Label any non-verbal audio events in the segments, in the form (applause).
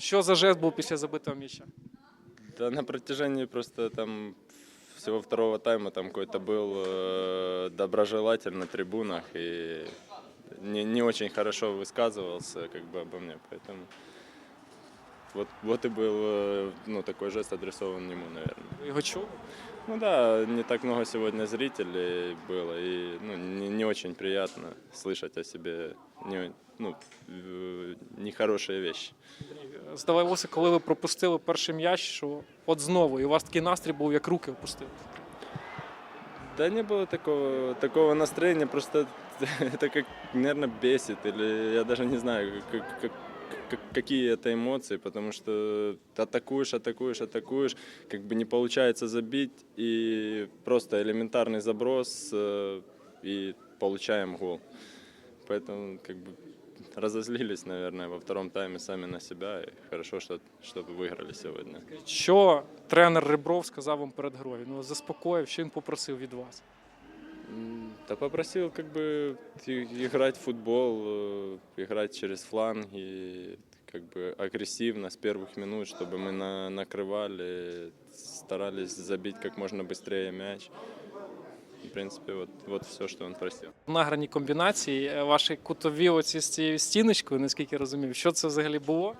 Що за жест був після забитого м'яча? Да на протяжении просто там всего второго тайма там какой-то был э, доброжелатель на трибунах и не, не очень хорошо высказывался как бы обо мне, поэтому вот, вот и был ну, такой жест адресован ему, наверное. Його чули? Ну да, не так много сегодня зрителей было, и ну, не, не очень приятно слышать о себе не, ну, нехорошие вещи. Здавалося, коли ви пропустили перший м'яч, що от знову, і у вас такий настрій був, як руки опустили. Да не было такого, такого настроения, просто (laughs) это как, наверное, бесит, или я даже не знаю, как, как- как- какие это эмоции, потому что ты атакуешь, атакуешь, атакуешь, как бы не получается забить, и просто элементарный заброс, э, и получаем гол. Поэтому как бы разозлились, наверное, во втором тайме сами на себя, и хорошо, что, что выиграли сегодня. Що тренер Ребров сказав вам перед грою? Ну, заспокоїв, що він попросив від вас? М, Да попросил как бы и- играть в футбол, э, играть через фланги, как бы агрессивно с первых минут, чтобы мы на, накрывали, старались забить как можно быстрее мяч. В принципе, вот, вот все, что он просил. Награні комбінації, е, ваші кутові оці з цією стіночкою, наскільки я розумів, що це взагалі було?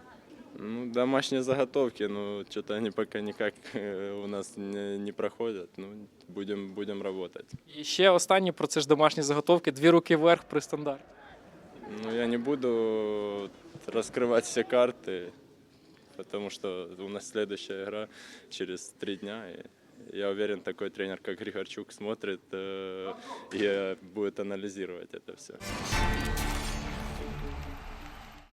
Ну, домашние заготовки, ну, что-то они пока никак э, у нас не, не проходят. Ну, будем, будем работать. І ще останнє про це ж домашні заготовки, дві руки вверх при стандарті. Ну, я не буду раскрывать все карты, потому что у нас следующая игра через три дня. И я уверен, такой тренер, как Григорчук, смотрит э, и будет анализировать это все.